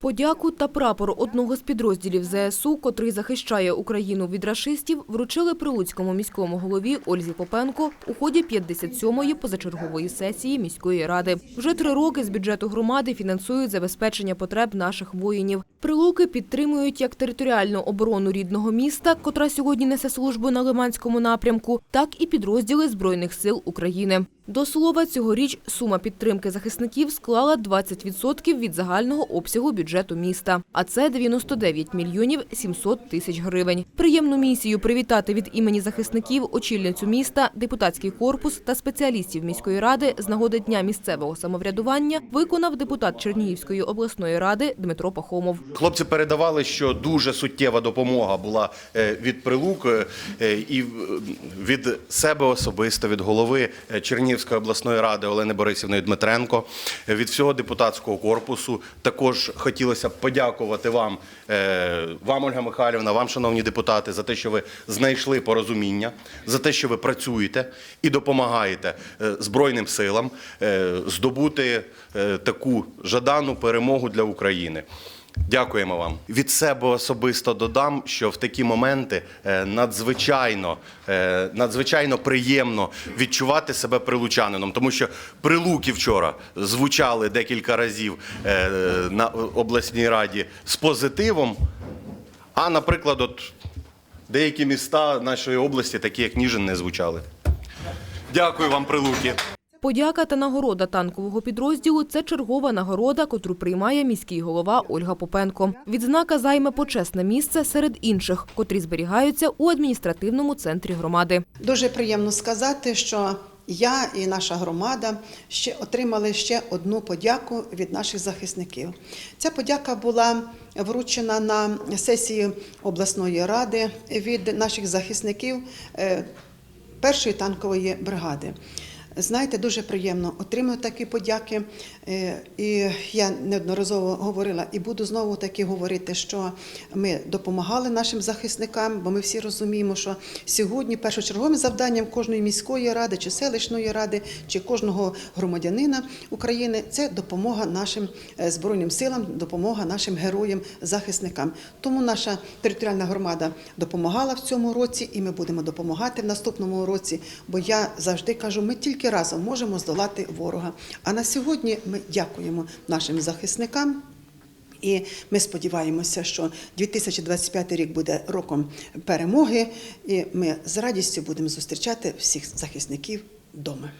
Подяку та прапор одного з підрозділів ЗСУ, котрий захищає Україну від рашистів, вручили прилуцькому міському голові Ользі Попенко у ході 57-ї позачергової сесії міської ради. Вже три роки з бюджету громади фінансують забезпечення потреб наших воїнів. Прилуки підтримують як територіальну оборону рідного міста, котра сьогодні несе службу на Лиманському напрямку, так і підрозділи Збройних сил України. До слова, цьогоріч сума підтримки захисників склала 20% від загального обсягу бюджету міста, а це 99 мільйонів 700 тисяч гривень. Приємну місію привітати від імені захисників очільницю міста, депутатський корпус та спеціалістів міської ради з нагоди дня місцевого самоврядування виконав депутат Чернігівської обласної ради Дмитро Пахомов. Хлопці передавали, що дуже суттєва допомога була е, від прилук е, і е, від себе особисто, від голови е, Чернігівської обласної ради Олени Борисівни Дмитренко, від всього депутатського корпусу. Також хотілося б подякувати вам, е, вам, Ольга Михайлівна, вам, шановні депутати, за те, що ви знайшли порозуміння, за те, що ви працюєте і допомагаєте е, Збройним силам е, здобути таку жадану перемогу для України. Дякуємо вам. Від себе особисто додам, що в такі моменти е, надзвичайно, е, надзвичайно приємно відчувати себе прилучанином, тому що прилуки вчора звучали декілька разів е, на обласній раді з позитивом. А, наприклад, от деякі міста нашої області, такі як Ніжин, не звучали. Дякую вам, прилуки. Подяка та нагорода танкового підрозділу це чергова нагорода, котру приймає міський голова Ольга Попенко. Відзнака займе почесне місце серед інших, котрі зберігаються у адміністративному центрі громади. Дуже приємно сказати, що я і наша громада ще отримали ще одну подяку від наших захисників. Ця подяка була вручена на сесії обласної ради від наших захисників е, першої танкової бригади. Знаєте, дуже приємно отримати такі подяки. Е, І я неодноразово говорила і буду знову таки говорити, що ми допомагали нашим захисникам, бо ми всі розуміємо, що сьогодні першочерговим завданням кожної міської ради чи селищної ради, чи кожного громадянина України це допомога нашим е, збройним силам, допомога нашим героям, захисникам. Тому наша територіальна громада допомагала в цьому році, і ми будемо допомагати в наступному році. Бо я завжди кажу, ми тільки разом можемо здолати ворога. А на сьогодні ми дякуємо нашим захисникам. І ми сподіваємося, що 2025 рік буде роком перемоги, і ми з радістю будемо зустрічати всіх захисників вдома.